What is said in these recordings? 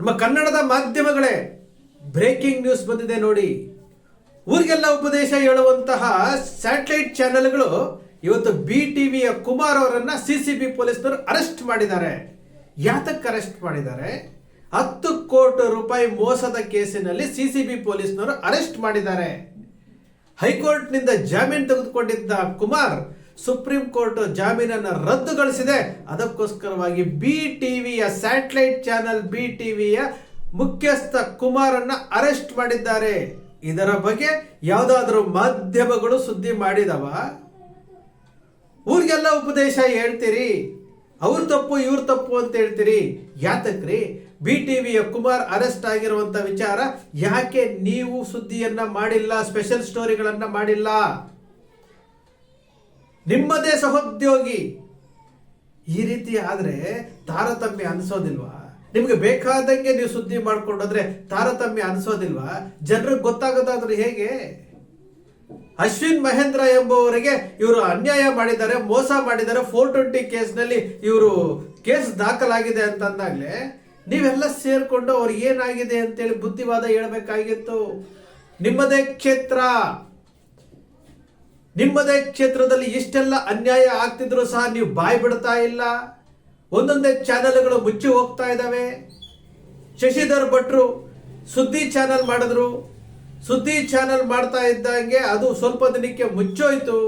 ನಮ್ಮ ಕನ್ನಡದ ಮಾಧ್ಯಮಗಳೇ breaking news ಬಂದಿದೆ ನೋಡಿ. ಊರಿಗೆಲ್ಲ ಉಪದೇಶ ಹೇಳುವಂತಹ ಸ್ಯಾಟಲೈಟ್ ಚಾನೆಲ್ಗಳು ಇವತ್ತು ಬಿ ಟಿವಿಯ ಕುಮಾರ್ ಅವರನ್ನ ಸಿ ಸಿ ಪೊಲೀಸರು ಅರೆಸ್ಟ್ ಮಾಡಿದ್ದಾರೆ. ಯಾತಕ್ಕೆ ಅರೆಸ್ಟ್ ಮಾಡಿದ್ದಾರೆ? ಹತ್ತು ಕೋಟಿ ರೂಪಾಯಿ ಮೋಸದ ಕೇಸಿನಲ್ಲಿ ಸಿ ಸಿ ಪೊಲೀಸ್ನವರು ಅರೆಸ್ಟ್ ಮಾಡಿದ್ದಾರೆ. ಹೈಕೋರ್ಟ್ನಿಂದ ಜಾಮೀನು ತೆಗೆದುಕೊಂಡಿದ್ದ ಕುಮಾರ್ ಸುಪ್ರೀಂ ಕೋರ್ಟ್ ಜಾಮೀನನ್ನು ರದ್ದುಗೊಳಿಸಿದೆ. ಅದಕ್ಕೋಸ್ಕರವಾಗಿ ಬಿ ಟಿವಿಯ ಸ್ಯಾಟಲೈಟ್ ಚಾನೆಲ್ ಬಿ ಟಿವಿಯ ಮುಖ್ಯಸ್ಥ ಕುಮಾರನ್ನು ಅರೆಸ್ಟ್ ಮಾಡಿದ್ದಾರೆ. ಇದರ ಬಗ್ಗೆ ಯಾವುದಾದ್ರೂ ಮಾಧ್ಯಮಗಳು ಸುದ್ದಿ ಮಾಡಿದವ? ಊರಿಗೆಲ್ಲ ಉಪದೇಶ ಹೇಳ್ತೀರಿ. ಅವ್ರ ತಪ್ಪು, ಇವ್ರ ತಪ್ಪು ಅಂತ ಹೇಳ್ತೀರಿ. ಯಾತಕ್ರಿ? ಬಿ ಟಿವಿಯ ಕುಮಾರ್ ಅರೆಸ್ಟ್ ಆಗಿರುವಂತ ವಿಚಾರ ಯಾಕೆ ನೀವು ಸುದ್ದಿಯನ್ನ ಮಾಡಿಲ್ಲ ಸ್ಪೆಷಲ್ ಸ್ಟೋರಿಗಳನ್ನ ಮಾಡಿಲ್ಲ? ನಿಮ್ಮದೇ ಸಹೋದ್ಯೋಗಿ. ಈ ರೀತಿ ಆದರೆ ತಾರತಮ್ಯ ಅನಿಸೋದಿಲ್ವಾ? ನಿಮಗೆ ಬೇಕಾದಂಗೆ ನೀವು ಸುದ್ದಿ ಮಾಡ್ಕೊಂಡ್ರೆ ತಾರತಮ್ಯ ಅನಿಸೋದಿಲ್ವಾ? ಜನರಿಗೆ ಗೊತ್ತಾಗೋದಾದ್ರೆ ಹೇಗೆ? ಅಶ್ವಿನ್ ಮಹೇಂದ್ರ ಎಂಬುವರಿಗೆ ಇವರು ಅನ್ಯಾಯ ಮಾಡಿದ್ದಾರೆ, ಮೋಸ ಮಾಡಿದ್ದಾರೆ. ಫೋರ್ ಟ್ವೆಂಟಿ ಕೇಸ್ನಲ್ಲಿ ಇವರು ಕೇಸ್ ದಾಖಲಾಗಿದೆ ಅಂತಂದಾಗಲೇ ನೀವೆಲ್ಲ ಸೇರಿಕೊಂಡು ಅವ್ರಿಗೆ ಏನಾಗಿದೆ ಅಂತೇಳಿ ಬುದ್ಧಿವಾದ ಹೇಳ್ಬೇಕಾಗಿತ್ತು. ನಿಮ್ಮದೇ ಕ್ಷೇತ್ರ. ನಿಮ್ಮದೇ ಕ್ಷೇತ್ರದಲ್ಲಿ ಇಷ್ಟೆಲ್ಲ ಅನ್ಯಾಯ ಆಗ್ತಿದ್ರು ಸಹ ನೀವು ಬಾಯಿ ಬಿಡ್ತಾ ಇಲ್ಲ. ಒಂದೊಂದೇ ಚಾನೆಲ್ಗಳು ಮುಚ್ಚಿ ಹೋಗ್ತಾ ಇದ್ದಾವೆ. ಶಶಿಧರ್ ಭಟ್ರು ಸುದ್ದಿ ಚಾನೆಲ್ ಮಾಡಿದ್ರು. ಸುದ್ದಿ ಚಾನೆಲ್ ಮಾಡ್ತಾ ಇದ್ದಂಗೆ ಅದು ಸ್ವಲ್ಪ ದಿನಕ್ಕೆ ಮುಚ್ಚೋಯ್ತು.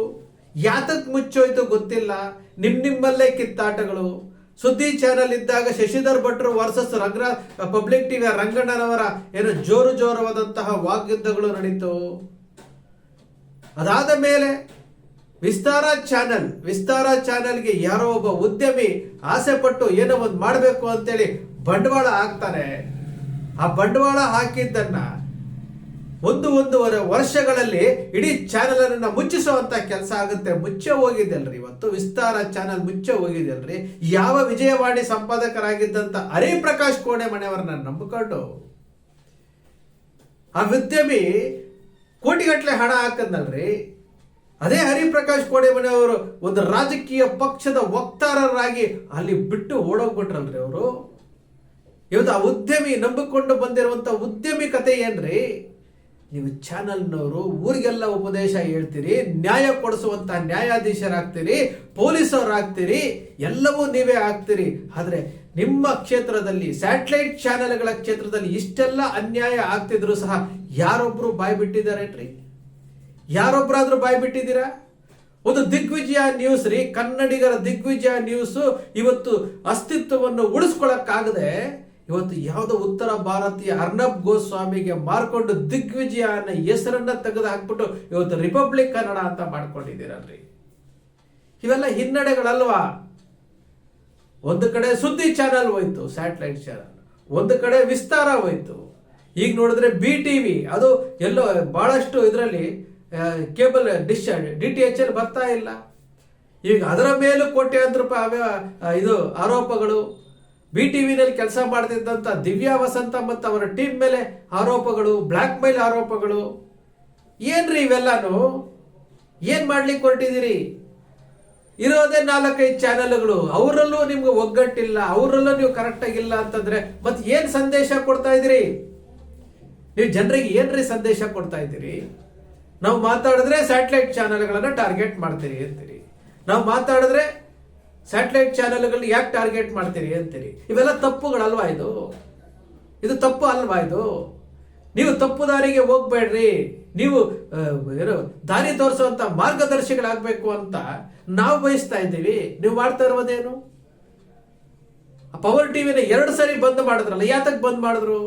ಯಾತಕ್ಕೆ ಮುಚ್ಚೋಯ್ತು ಗೊತ್ತಿಲ್ಲ. ನಿಮ್ ನಿಮ್ಮಲ್ಲೇ ಕಿತ್ತಾಟಗಳು. ಸುದ್ದಿ ಚಾನೆಲ್ ಇದ್ದಾಗ ಶಶಿಧರ್ ಭಟ್ರು ವರ್ಸಸ್ ರಂಗ ಪಬ್ಲಿಕ್ ಟಿವಿಯ ರಂಗಣ್ಣನವರ ಏನು ಜೋರು ಜೋರವಾದಂತಹ ವಾಗ್ಯುದ್ಧಗಳು ನಡೀತು. ಅದಾದ ಮೇಲೆ ವಿಸ್ತಾರ ಚಾನೆಲ್, ವಿಸ್ತಾರ ಚಾನೆಲ್ಗೆ ಯಾರೋ ಒಬ್ಬ ಉದ್ಯಮಿ ಆಸೆ ಪಟ್ಟು ಏನೋ ಒಂದು ಮಾಡಬೇಕು ಅಂತೇಳಿ ಬಂಡವಾಳ ಹಾಕ್ತಾನೆ. ಆ ಬಂಡವಾಳ ಹಾಕಿದ್ದನ್ನ ಒಂದು ಒಂದೂವರೆ ವರ್ಷಗಳಲ್ಲಿ ಇಡೀ ಚಾನೆಲ್ ಅನ್ನ ಮುಚ್ಚಿಸುವಂತ ಕೆಲಸ ಆಗುತ್ತೆ. ಮುಚ್ಚೆ ಹೋಗಿದೆಲ್ರಿ ಇವತ್ತು. ವಿಸ್ತಾರ ಚಾನೆಲ್ ಮುಚ್ಚೆ ಹೋಗಿದೆಲ್ರಿ. ಯಾವ ವಿಜಯವಾಣಿ ಸಂಪಾದಕರಾಗಿದ್ದಂತ ಹರಿಪ್ರಕಾಶ್ ಕೋಣೆ ಮನೆಯವರನ್ನ ನಂಬಿಕೊಂಡು ಆ ಉದ್ಯಮಿ ಕೋಟಿಗಟ್ಟಲೆ ಹಣ ಹಾಕದ್ನಲ್ರಿ? ಅದೇ ಹರಿಪ್ರಕಾಶ್ ಕೋಡೆಮನೆಯವರು ಒಂದು ರಾಜಕೀಯ ಪಕ್ಷದ ವಕ್ತಾರರಾಗಿ ಅಲ್ಲಿ ಬಿಟ್ಟು ಓಡೋಗ್ಬಿಟ್ರಲ್ರಿ ಅವರು? ಇವತ್ತು ಆ ಉದ್ಯಮಿ ನಂಬಿಕೊಂಡು ಬಂದಿರುವಂತ ಉದ್ಯಮಿ ಕತೆ ಏನ್ರಿ? ನೀವು ಚಾನಲ್ನವರು, ಊರಿಗೆಲ್ಲ ಉಪದೇಶ ಹೇಳ್ತೀರಿ, ನ್ಯಾಯ ಕೊಡಿಸುವಂತ ನ್ಯಾಯಾಧೀಶರಾಗ್ತೀರಿ ಪೊಲೀಸರಾಗ್ತೀರಿ ಎಲ್ಲವೂ ನೀವೇ ಆಗ್ತೀರಿ. ಆದ್ರೆ ನಿಮ್ಮ ಕ್ಷೇತ್ರದಲ್ಲಿ, ಸ್ಯಾಟಲೈಟ್ ಚಾನೆಲ್ಗಳ ಕ್ಷೇತ್ರದಲ್ಲಿ ಇಷ್ಟೆಲ್ಲ ಅನ್ಯಾಯ ಆಗ್ತಿದ್ರು ಸಹ ಯಾರೊಬ್ರು ಬಾಯ್ ಬಿಟ್ಟಿದ್ದಾರೇನ್ರಿ ಯಾರೊಬ್ಬರಾದ್ರೂ ಬಾಯಿ ಬಿಟ್ಟಿದ್ದೀರಾ ಒಂದು ದಿಗ್ವಿಜಯ ನ್ಯೂಸ್ ರೀ, ಕನ್ನಡಿಗರ ದಿಗ್ವಿಜಯ ನ್ಯೂಸ್ ಇವತ್ತು ಅಸ್ತಿತ್ವವನ್ನು ಉಳಿಸ್ಕೊಳಕ್ಕಾಗದೆ ಇವತ್ತು ಯಾವುದೋ ಉತ್ತರ ಭಾರತೀಯ ಅರ್ನಬ್ ಗೋಸ್ವಾಮಿಗೆ ಮಾರ್ಕೊಂಡು ದಿಗ್ವಿಜಯ ಅನ್ನೋ ಹೆಸರನ್ನ ತೆಗೆದು ಹಾಕ್ಬಿಟ್ಟು ಇವತ್ತು ರಿಪಬ್ಲಿಕ್ ಕನ್ನಡ ಅಂತ ಮಾಡ್ಕೊಂಡಿದ್ದೀರಲ್ರಿ. ಇವೆಲ್ಲ ಹಿನ್ನಡೆಗಳಲ್ವಾ? ಒಂದು ಕಡೆ ಸುದ್ದಿ ಚಾನಲ್ ಹೋಯ್ತು, ಸ್ಯಾಟಲೈಟ್ ಚಾನಲ್. ಒಂದು ಕಡೆ ವಿಸ್ತಾರ ಹೋಯ್ತು. ಈಗ ನೋಡಿದ್ರೆ ಬಿ ಟಿವಿ ಅದು ಎಲ್ಲೋ ಬಹಳಷ್ಟು ಇದರಲ್ಲಿ cable dish, D T H ಅಲ್ಲಿ ಬರ್ತಾ ಇಲ್ಲ. ಈಗ ಅದರ ಮೇಲೂ ಕೋಟ್ಯಾಂತರ ರೂಪಾಯಿ ಇದು ಆರೋಪಗಳು. ಬಿ ಟಿವಿನಲ್ಲಿ ಕೆಲಸ ಮಾಡ್ತಿದ್ದಂಥ ದಿವ್ಯಾ ವಸಂತ ಮತ್ತು ಅವರ ಟೀಮ್ ಮೇಲೆ ಆರೋಪಗಳು ಬ್ಲ್ಯಾಕ್ ಮೇಲ್ ಆರೋಪಗಳು. ಏನ್ರಿ ಇವೆಲ್ಲಾನು? ಏನ್ ಮಾಡ್ಲಿಕ್ಕೆ ಹೊರಟಿದ್ದೀರಿ? ಇರೋದೇ ನಾಲ್ಕೈದು ಚಾನೆಲ್ಗಳು ಅವರಲ್ಲೂ ನಿಮ್ಗೆ ಒಗ್ಗಟ್ಟಿಲ್ಲ, ಅವರಲ್ಲೂ ನೀವು ಕರೆಕ್ಟ್ ಆಗಿಲ್ಲ ಅಂತಂದ್ರೆ ಮತ್ತೆ ಏನ್ ಸಂದೇಶ ಕೊಡ್ತಾ ಇದ್ದೀರಿ? ನೀವು ಜನರಿಗೆ ಏನ್ರಿ ಸಂದೇಶ ಕೊಡ್ತಾ ಇದ್ದೀರಿ? ನಾವು ಮಾತಾಡಿದ್ರೆ ಸ್ಯಾಟಲೈಟ್ ಚಾನೆಲ್ಗಳನ್ನ ಟಾರ್ಗೆಟ್ ಮಾಡ್ತೀರಿ ಅಂತೀರಿ. ನಾವು ಮಾತಾಡಿದ್ರೆ ಸ್ಯಾಟಲೈಟ್ ಚಾನೆಲ್ಗಳನ್ನ ಯಾಕೆ ಟಾರ್ಗೆಟ್ ಮಾಡ್ತೀರಿ ಅಂತೀರಿ? ಇವೆಲ್ಲ ತಪ್ಪುಗಳಲ್ವಾ ಇದು? ಇದು ತಪ್ಪು ಅಲ್ವಾ ಇದು? ನೀವು ತಪ್ಪು ದಾರಿಗೆ ಹೋಗ್ಬೇಡ್ರಿ. ನೀವು ಏನು ದಾರಿ ತೋರಿಸುವಂತ ಮಾರ್ಗದರ್ಶಿಗಳಾಗಬೇಕು ಅಂತ ನಾವು ಬಯಸ್ತಾ ಇದ್ದೀವಿ. ನೀವು ಮಾಡ್ತಾ ಇರೋದೇನು? ಪವರ್ ಟಿವಿನ ಎರಡು ಸರಿ ಬಂದ್ ಮಾಡಿದ್ರಲ್ಲ ಯಾತಕ್ಕೆ ಬಂದ್ ಮಾಡಿದ್ರು?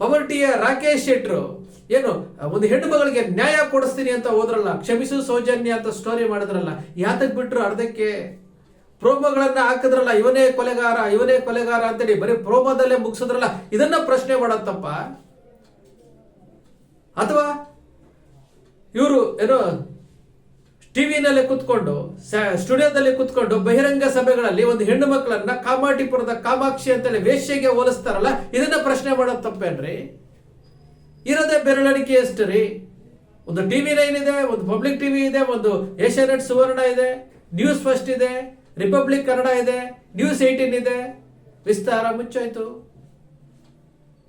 ಪವರ್ ಟಿಯ ರಾಕೇಶ್ ಶೆಟ್ರು, ಏನು, ಒಂದು ಹೆಣ್ಣು ಮಗಳಿಗೆ ನ್ಯಾಯ ಕೊಡಿಸ್ತೀನಿ ಅಂತ ಹೋದ್ರಲ್ಲ, ಕ್ಷಮಿಸು ಸೌಜನ್ಯ ಅಂತ ಸ್ಟೋರಿ ಮಾಡಿದ್ರಲ್ಲ ಯಾತಕ್ಕೆ ಬಿಟ್ರು ಅರ್ಧಕ್ಕೆ? ಪ್ರೋಮೋಗಳನ್ನ ಹಾಕಿದ್ರಲ್ಲ, ಇವನೇ ಕೊಲೆಗಾರ ಇವನೇ ಕೊಲೆಗಾರ ಅಂತೇಳಿ ಬರೀ ಪ್ರೋಮೋದಲ್ಲೇ ಮುಗಿಸಿದ್ರಲ್ಲ, ಇದನ್ನ ಪ್ರಶ್ನೆ ಮಾಡತ್ತಪ್ಪ ಅಥವಾ ಇವರು ಏನೋ ಟಿವಿನಲ್ಲಿ ಕುತ್ಕೊಂಡು ಸ್ಟುಡಿಯೋದಲ್ಲಿ ಕುತ್ಕೊಂಡು ಬಹಿರಂಗ ಸಭೆಗಳಲ್ಲಿ ಒಂದು ಹೆಣ್ಣು ಮಕ್ಕಳನ್ನ ಕಾಮಾಟಿಪುರದ ಕಾಮಾಕ್ಷಿ ಅಂತೇಳಿ ವೇಷ್ಯೆಗೆ ಹೋಲಿಸ್ತಾರಲ್ಲ, ಇದನ್ನ ಪ್ರಶ್ನೆ ಮಾಡೋದು ತಪ್ಪೇನ್ರಿ? ಇರೋದೇ ಬೆರಳಿಕೆ ಎಷ್ಟು ರೀ? ಒಂದು ಟಿವಿ ನೈನ್ ಇದೆ ಒಂದು ಪಬ್ಲಿಕ್ ಟಿವಿ ಇದೆ, ಒಂದು ಏಷ್ಯಾನೆಟ್ ಸುವರ್ಣ ಇದೆ, ನ್ಯೂಸ್ ಫಸ್ಟ್ ಇದೆ, ರಿಪಬ್ಲಿಕ್ ಕನ್ನಡ ಇದೆ, ನ್ಯೂಸ್ ಏಯ್ಟೀನ್ ಇದೆ. ವಿಸ್ತಾರ ಮುಚ್ಚೋಯ್ತು.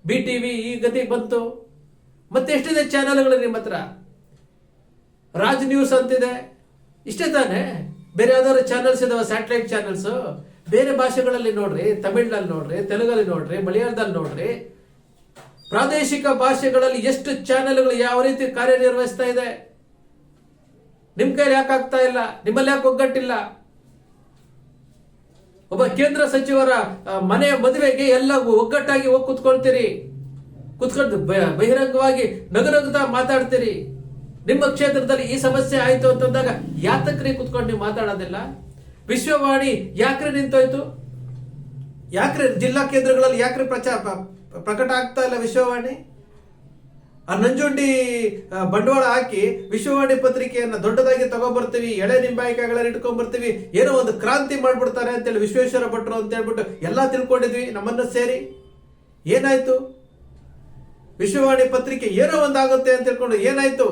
ಬಿ ಟಿವಿ ಈ ಗತಿ ಬಂತು. ಮತ್ತೆ ಎಷ್ಟಿದೆ ಚಾನೆಲ್ಗಳು ನಿಮ್ಮ ಹತ್ರ? ರಾಜ್ ನ್ಯೂಸ್ ಅಂತಿದೆ. ಇಷ್ಟೇ ತಾನೇ? ಬೇರೆ ಯಾವ್ದಾದ್ರು ಚಾನೆಲ್ಸ್ ಇದಾವೆ ಸ್ಯಾಟಲೈಟ್ ಚಾನೆಲ್ಸ್ ಬೇರೆ ಭಾಷೆಗಳಲ್ಲಿ ನೋಡ್ರಿ ತಮಿಳ್ನಲ್ಲಿ ನೋಡ್ರಿ, ತೆಲುಗಲ್ಲಿ ನೋಡ್ರಿ, ಮಲಯಾಳದಲ್ಲಿ ನೋಡ್ರಿ. ಪ್ರಾದೇಶಿಕ ಭಾಷೆಗಳಲ್ಲಿ ಎಷ್ಟು ಚಾನೆಲ್ಗಳು ಯಾವ ರೀತಿ ಕಾರ್ಯನಿರ್ವಹಿಸ್ತಾ ಇದೆ? ನಿಮ್ ಕೈಲಿ ಯಾಕೆ ಆಗ್ತಾ ಇಲ್ಲ? ನಿಮ್ಮಲ್ಲಿ ಯಾಕೆ ಒಗ್ಗಟ್ಟಿಲ್ಲ? ಒಬ್ಬ ಕೇಂದ್ರ ಸಚಿವರ ಮನೆಯ ಮದುವೆಗೆ ಎಲ್ಲ ಒಗ್ಗಟ್ಟಾಗಿ ಹೋಗಿ ಕುತ್ಕೊಳ್ತೀರಿ. ಕುತ್ಕೊಂಡು ಬಹಿರಂಗವಾಗಿ ನಗನಗುತ್ತಾ ಮಾತಾಡ್ತೀರಿ. ನಿಮ್ಮ ಕ್ಷೇತ್ರದಲ್ಲಿ ಈ ಸಮಸ್ಯೆ ಆಯ್ತು ಅಂತಂದಾಗ ಯಾತಕ್ರಿ ಕುತ್ಕೊಂಡು ನೀವು ಮಾತಾಡೋದಿಲ್ಲ? ವಿಶ್ವವಾಣಿ ಯಾಕ್ರಿ ನಿಂತೋಯ್ತು? ಯಾಕ್ರಿ ಜಿಲ್ಲಾ ಕೇಂದ್ರಗಳಲ್ಲಿ ಯಾಕ್ರಿ ಪ್ರಚಾರ ಪ್ರಕಟ ಆಗ್ತಾ ಇಲ್ಲ ವಿಶ್ವವಾಣಿ? ಆ ನಂಜುಂಡಿ ಬಂಡವಾಳ ಹಾಕಿ ವಿಶ್ವವಾಣಿ ಪತ್ರಿಕೆಯನ್ನ ದೊಡ್ಡದಾಗಿ ತಗೊಂಡ್ಬರ್ತೀವಿ ಎಳೆ ನಿಂಬಾಯಿಕಾಯಿಗಳನ್ನ ಇಟ್ಕೊಂಡ್ ಬರ್ತೀವಿ ಏನೋ ಒಂದು ಕ್ರಾಂತಿ ಮಾಡ್ಬಿಡ್ತಾರೆ ಅಂತೇಳಿ ವಿಶ್ವೇಶ್ವರ ಭಟ್ರು ಅಂತ ಹೇಳ್ಬಿಟ್ಟು ಎಲ್ಲ ತಿಳ್ಕೊಂಡಿದ್ವಿ ನಮ್ಮನ್ನ ಸೇರಿ. ಏನಾಯ್ತು? ವಿಶ್ವವಾಣಿ ಪತ್ರಿಕೆ ಏನೋ ಒಂದಾಗುತ್ತೆ ಅಂತ ತಿಳ್ಕೊಂಡು ಏನಾಯ್ತು?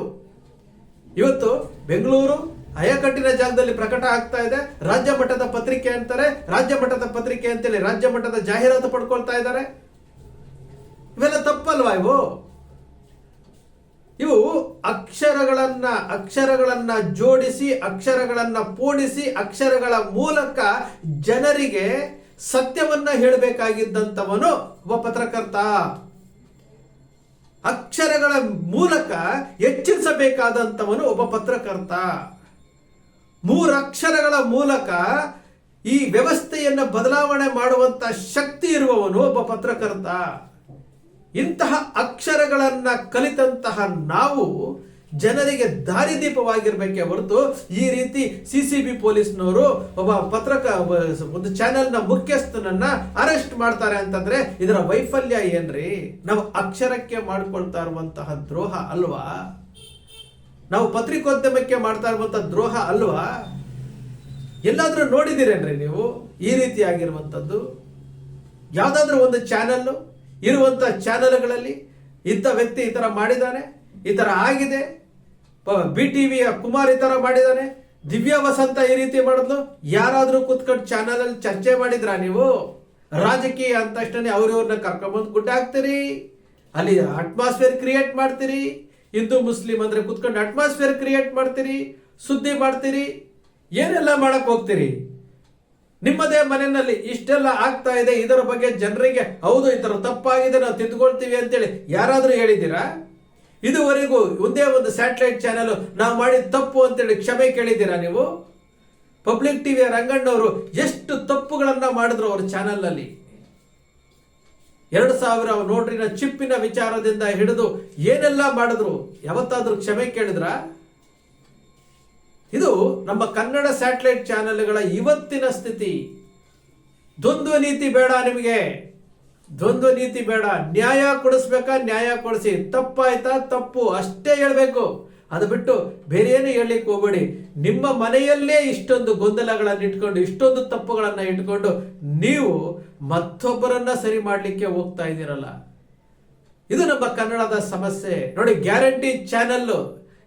ಇವತ್ತು ಬೆಂಗಳೂರು ಅಯಕಟ್ಟಿನ ಜಾಗದಲ್ಲಿ ಪ್ರಕಟ ಆಗ್ತಾ ಇದೆ. ರಾಜ್ಯ ಮಟ್ಟದ ಪತ್ರಿಕೆ ಅಂತಾರೆ. ರಾಜ್ಯ ಮಟ್ಟದ ಪತ್ರಿಕೆ ಅಂತೇಳಿ ರಾಜ್ಯ ಮಟ್ಟದ ಜಾಹೀರಾತು ಪಡ್ಕೊಳ್ತಾ ಇದ್ದಾರೆ. ಇವೆಲ್ಲ ತಪ್ಪಲ್ವಾ ಇವು? ಇವು ಅಕ್ಷರಗಳನ್ನ ಅಕ್ಷರಗಳನ್ನ ಜೋಡಿಸಿ, ಅಕ್ಷರಗಳನ್ನ ಪೋಣಿಸಿ, ಅಕ್ಷರಗಳ ಮೂಲಕ ಜನರಿಗೆ ಸತ್ಯವನ್ನ ಹೇಳಬೇಕಾಗಿದ್ದಂಥವನು ಒಬ್ಬ ಪತ್ರಕರ್ತ. ಅಕ್ಷರಗಳ ಮೂಲಕ ಎಚ್ಚರಿಸಬೇಕಾದಂಥವನು ಒಬ್ಬ ಪತ್ರಕರ್ತ. ಮೂರಕ್ಷರಗಳ ಮೂಲಕ ಈ ವ್ಯವಸ್ಥೆಯನ್ನು ಬದಲಾವಣೆ ಮಾಡುವಂತ ಶಕ್ತಿ ಇರುವವನು ಒಬ್ಬ ಪತ್ರಕರ್ತ. ಇಂತಹ ಅಕ್ಷರಗಳನ್ನು ಕಲಿತಂತಹ ನಾವು ಜನರಿಗೆ ದಾರಿದೀಪವಾಗಿರ್ಬೇಕೇ ಹೊರತು ಈ ರೀತಿ ಸಿ ಸಿ ಬಿ ಪೊಲೀಸ್ನವರು ಒಬ್ಬ ಪತ್ರಕ ಒಂದು ಚಾನೆಲ್ನ ಮುಖ್ಯಸ್ಥನನ್ನ ಅರೆಸ್ಟ್ ಮಾಡ್ತಾರೆ ಅಂತಂದ್ರೆ ಇದರ ವೈಫಲ್ಯ ಏನ್ರಿ? ನಾವು ಅಕ್ಷರಕ್ಕೆ ಮಾಡ್ಕೊಳ್ತಾ ಇರುವಂತಹ ದ್ರೋಹ ಅಲ್ವಾ? ನಾವು ಪತ್ರಿಕೋದ್ಯಮಕ್ಕೆ ಮಾಡ್ತಾ ಇರುವಂತಹ ದ್ರೋಹ ಅಲ್ವಾ? ಎಲ್ಲಾದ್ರೂ ನೋಡಿದಿರೇನ್ರಿ ನೀವು ಈ ರೀತಿಯಾಗಿರುವಂಥದ್ದು ಯಾವುದಾದ್ರೂ ಒಂದು ಚಾನೆಲ್ ಇರುವಂತ ಚಾನೆಲ್ಗಳಲ್ಲಿ ಇಂಥ ವ್ಯಕ್ತಿ ಈ ಥರ ಮಾಡಿದ್ದಾನೆ, ಈ ಥರ ಆಗಿದೆ ಬಿ ಟಿ ವಿಯ ಕುಮಾರ್ ಈ ತರ ಮಾಡಿದಾನೆ. ದಿವ್ಯಾ ವಸಂತ ಈ ರೀತಿ ಮಾಡಿದ್ಲು. ಯಾರಾದ್ರೂ ಕುತ್ಕೊಂಡು ಚಾನಲ್ ಅಲ್ಲಿ ಚರ್ಚೆ ಮಾಡಿದ್ರಾ ನೀವು? ರಾಜಕೀಯ ಅಂತ ತಕ್ಷಣ ಅವ್ರವ್ರನ್ನ ಕರ್ಕೊಂಬಂದು ಗುಡ್ಡ ಹಾಕ್ತೀರಿ. ಅಲ್ಲಿ ಅಟ್ಮಾಸ್ಫಿಯರ್ ಕ್ರಿಯೇಟ್ ಮಾಡ್ತೀರಿ. ಹಿಂದೂ, ಮುಸ್ಲಿಂ ಅಂದ್ರೆ ಕುತ್ಕೊಂಡು ಅಟ್ಮಾಸ್ಫಿಯರ್ ಕ್ರಿಯೇಟ್ ಮಾಡ್ತೀರಿ. ಸುದ್ದಿ ಮಾಡ್ತೀರಿ. ಏನೆಲ್ಲ ಮಾಡಕ್ ಹೋಗ್ತೀರಿ? ನಿಮ್ಮದೇ ಮನೆಯಲ್ಲಿ ಇಷ್ಟೆಲ್ಲ ಆಗ್ತಾ ಇದೆ. ಇದರ ಬಗ್ಗೆ ಜನರಿಗೆ, ಹೌದು, ಈ ತರ ತಪ್ಪಾಗಿದೆ, ನಾವು ತಿದ್ಕೊಳ್ತೀವಿ ಅಂತೇಳಿ ಯಾರಾದ್ರೂ ಹೇಳಿದ್ದೀರಾ? ಇದುವರೆಗೂ ಒಂದೇ ಒಂದು ಸ್ಯಾಟಲೈಟ್ ಚಾನೆಲ್ ನಾವು ಮಾಡಿದ ತಪ್ಪು ಅಂತೇಳಿ ಕ್ಷಮೆ ಕೇಳಿದ್ದೀರಾ ನೀವು? ಪಬ್ಲಿಕ್ ಟಿವಿಯ ರಂಗಣ್ಣವರು ಎಷ್ಟು ತಪ್ಪುಗಳನ್ನ ಮಾಡಿದ್ರು ಅವ್ರ ಚಾನೆಲ್ನಲ್ಲಿ? ಎರಡು ಸಾವಿರ ನೋಟ್ರಿನ ಚಿಪ್ಪಿನ ವಿಚಾರದಿಂದ ಹಿಡಿದು ಏನೆಲ್ಲ ಮಾಡಿದ್ರು? ಯಾವತ್ತಾದ್ರೂ ಕ್ಷಮೆ ಕೇಳಿದ್ರಾ? ಇದು ನಮ್ಮ ಕನ್ನಡ ಸ್ಯಾಟಲೈಟ್ ಚಾನೆಲ್ಗಳ ಇವತ್ತಿನ ಸ್ಥಿತಿ. ದ್ವಂದ್ವ ನೀತಿ ಬೇಡ ನಿಮಗೆ. ದ್ವಂದ್ವ ನೀತಿ ಬೇಡ. ನ್ಯಾಯ ಕೊಡಿಸ್ಬೇಕಾ? ನ್ಯಾಯ ಕೊಡಿಸಿ. ತಪ್ಪಾಯ್ತಾ? ತಪ್ಪು. ಅಷ್ಟೇ ಹೇಳ್ಬೇಕು. ಅದು ಬಿಟ್ಟು ಬೇರೆ ಏನು ಹೇಳಲಿಕ್ಕೆ ಹೋಗ್ಬೇಡಿ. ನಿಮ್ಮ ಮನೆಯಲ್ಲೇ ಇಷ್ಟೊಂದು ಗೊಂದಲಗಳನ್ನು ಇಟ್ಕೊಂಡು, ಇಷ್ಟೊಂದು ತಪ್ಪುಗಳನ್ನು ಇಟ್ಕೊಂಡು ನೀವು ಮತ್ತೊಬ್ಬರನ್ನ ಸರಿ ಮಾಡಲಿಕ್ಕೆ ಹೋಗ್ತಾ ಇದ್ದೀರಲ್ಲ. ಇದು ನಮ್ಮ ಕನ್ನಡದ ಸಮಸ್ಯೆ. ನೋಡಿ, ಗ್ಯಾರಂಟಿ ಚಾನೆಲ್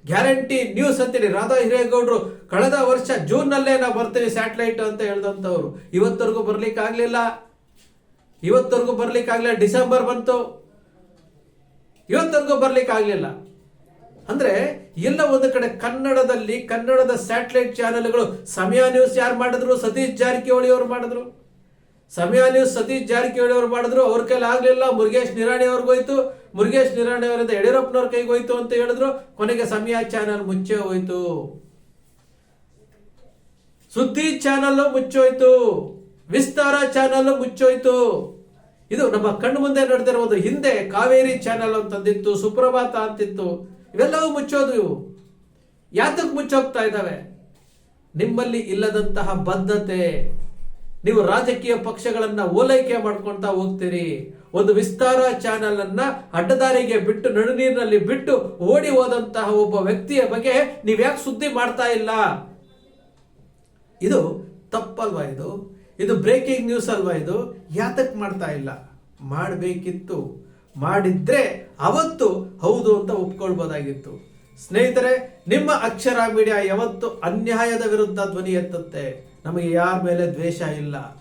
ಗ್ಯಾರಂಟಿ ನ್ಯೂಸ್ ಅಂತೀರಿ. ರಾಧಾ ಹಿರೇಗೌಡರು ಕಳೆದ ವರ್ಷ ಜೂನ್ ನಲ್ಲೇ ನಾವು ಬರ್ತೀವಿ ಸ್ಯಾಟಲೈಟ್ ಅಂತ ಹೇಳ್ದಂತವ್ರು ಇವತ್ತವರೆಗೂ ಬರ್ಲಿಕ್ಕೆ ಆಗ್ಲಿಲ್ಲ ಇವತ್ತವರೆಗೂ ಬರ್ಲಿಕ್ಕೆ ಆಗ್ಲಿಲ್ಲ ಡಿಸೆಂಬರ್ ಬಂತು. ಇವತ್ತವರೆಗೂ ಬರ್ಲಿಕ್ಕೆ ಆಗ್ಲಿಲ್ಲ ಅಂದ್ರೆ ಎಲ್ಲ ಒಂದು ಕಡೆ ಕನ್ನಡದಲ್ಲಿ, ಕನ್ನಡದ ಸ್ಯಾಟಲೈಟ್ ಚಾನೆಲ್ಗಳು, ಸಮಯ ನ್ಯೂಸ್ ಯಾರು ಮಾಡಿದ್ರು? ಸತೀಶ್ ಜಾರಕಿಹೊಳಿ ಅವರು ಮಾಡಿದ್ರು. ಸಮಯ ನ್ಯೂಸ್ ಸತೀಶ್ ಜಾರಕಿಹೊಳಿ ಅವರು ಮಾಡಿದ್ರು, ಅವ್ರ ಕೈಲಿ ಆಗ್ಲಿಲ್ಲ, ಮುರುಗೇಶ್ ನಿರಾಣಿ ಅವ್ರಿಗೆ ಹೋಯ್ತು. ಮುರುಗೇಶ್ ನಿರಾಣಿ ಅವರಿಂದ ಯಡಿಯೂರಪ್ಪನವ್ರ ಕೈಗೆ ಹೋಯ್ತು ಅಂತ ಹೇಳಿದ್ರು. ಕೊನೆಗೆ ಸಮಯ ಚಾನೆಲ್ ಮುಚ್ಚೆ ಹೋಯ್ತು. ಸುದ್ದಿ ಚಾನಲ್ ಮುಚ್ಚೋಯ್ತು ವಿಸ್ತಾರ ಚಾನಲ್ ಮುಚ್ಚೋಯ್ತು. ಇದು ನಮ್ಮ ಕಣ್ಣು ಮುಂದೆ ನಡೆದಿರುವುದು ಹಿಂದೆ ಕಾವೇರಿ ಚಾನಲ್ ಅಂತಂದಿತ್ತು, ಸುಪ್ರಭಾತ ಅಂತಿತ್ತು. ಇವೆಲ್ಲವೂ ಮುಚ್ಚೋದು ಇವು. ಯಾತಕ್ಕೆ ಮುಚ್ಚೋಗ್ತಾ ಇದ್ದಾವೆ? ನಿಮ್ಮಲ್ಲಿ ಇಲ್ಲದಂತಹ ಬದ್ಧತೆ. ನೀವು ರಾಜಕೀಯ ಪಕ್ಷಗಳನ್ನ ಓಲೈಕೆ ಮಾಡ್ಕೊಳ್ತಾ ಹೋಗ್ತೀರಿ. ಒಂದು ವಿಸ್ತಾರ ಚಾನೆಲ್ ಅನ್ನ ಅಡ್ಡದಾರಿಗೆ ಬಿಟ್ಟು, ನಡುನೀರಿನಲ್ಲಿ ಬಿಟ್ಟು ಓಡಿ ಹೋದಂತಹ ಒಬ್ಬ ವ್ಯಕ್ತಿಯ ಬಗ್ಗೆ ನೀವ್ಯಾಕೆ ಸುದ್ದಿ ಮಾಡ್ತಾ ಇಲ್ಲ? ಇದು ತಪ್ಪಲ್ವಾ ಇದು? ಇದು ಬ್ರೇಕಿಂಗ್ ನ್ಯೂಸ್ ಅಲ್ವಾ ಇದು? ಯಾತಕ್ಕೆ ಮಾಡ್ತಾ ಇಲ್ಲ? ಮಾಡಬೇಕಿತ್ತು. ಮಾಡಿದ್ರೆ ಅವತ್ತು ಹೌದು ಅಂತ ಒಪ್ಕೊಳ್ಬೋದಾಗಿತ್ತು. ಸ್ನೇಹಿತರೆ, ನಿಮ್ಮ ಅಕ್ಷರ ಮೀಡಿಯಾ ಯಾವತ್ತು ಅನ್ಯಾಯದ ವಿರುದ್ಧ ಧ್ವನಿ ಎತ್ತುತ್ತೆ. ನಮಗೆ ಯಾರ ಮೇಲೆ ದ್ವೇಷ ಇಲ್ಲ.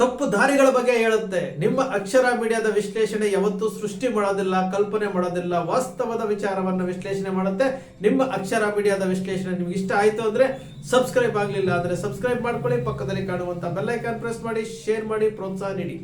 ತಪ್ಪು ದಾರಿಗಳ ಬಗ್ಗೆ ಹೇಳುತ್ತೆ. ನಿಮ್ಮ ಅಕ್ಷರ ಮೀಡಿಯಾದ ವಿಶ್ಲೇಷಣೆ ಯಾವತ್ತೂ ಸೃಷ್ಟಿ ಮಾಡೋದಿಲ್ಲ, ಕಲ್ಪನೆ ಮಾಡೋದಿಲ್ಲ, ವಾಸ್ತವದ ವಿಚಾರವನ್ನು ವಿಶ್ಲೇಷಣೆ ಮಾಡುತ್ತೆ. ನಿಮ್ಮ ಅಕ್ಷರ ಮೀಡಿಯಾದ ವಿಶ್ಲೇಷಣೆ ನಿಮ್ಗೆ ಇಷ್ಟ ಆಯ್ತು ಅಂದ್ರೆ ಸಬ್ಸ್ಕ್ರೈಬ್ ಆಗಲಿಲ್ಲ ಅಂದ್ರೆ ಸಬ್ಸ್ಕ್ರೈಬ್ ಮಾಡ್ಕೊಳ್ಳಿ. ಪಕ್ಕದಲ್ಲಿ ಕಾಣುವಂತ ಬೆಲ್ಲೈಕನ್ ಪ್ರೆಸ್ ಮಾಡಿ ಶೇರ್ ಮಾಡಿ, ಪ್ರೋತ್ಸಾಹ ನೀಡಿ.